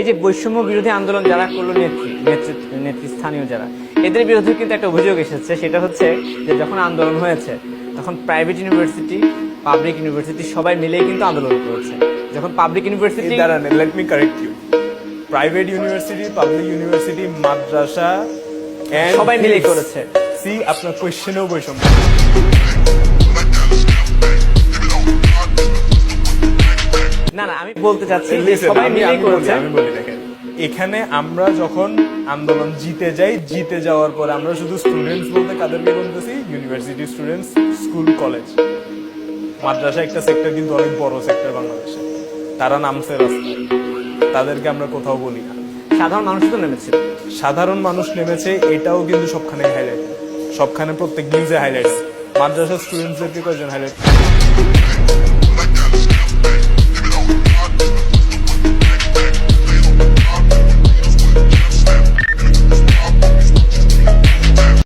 এই যে বৈষম্য বিরোধী আন্দোলন যারা করল নেতৃস্থানীয় যারা এদের বিরুদ্ধে কিন্তু একটা অভিযোগ এসেছে সেটা হচ্ছে যে যখন আন্দোলন হয়েছে তখন প্রাইভেট ইউনিভার্সিটি পাবলিক ইউনিভার্সিটি সবাই মিলেই কিন্তু আন্দোলন করেছে। যখন পাবলিক ইউনিভার্সিটি দাঁড়ান let me correct you private university public university মাদ্রাসা সবাই মিলেই করেছে। সি আপনার কোয়েশ্চেনেও বৈষম্য। না না আমি বলতে চাচ্ছি সবাই করেছে। আমি বলি দেখেন এখানে আমরা যখন আন্দোলন জিতে যাই জিতে যাওয়ার পর আমরা শুধু স্টুডেন্টস বলতে কাদেরকে বলতেছি ইউনিভার্সিটি স্টুডেন্টস স্কুল কলেজ মাদ্রাসা একটা সেক্টর কিন্তু অনেক বড় সেক্টর বাংলাদেশে। তারা নামছে রাস্তায়। তাদেরকে আমরা কোথাও বলি না। সাধারণ মানুষ তো নেমেছে। সাধারণ মানুষ নেমেছে এটাও কিন্তু সবখানে হাইলাইট সবখানে প্রত্যেক নিউজে হাইলাইট মাদ্রাসা স্টুডেন্টসদেরকে কয়েকজন হাইলাইট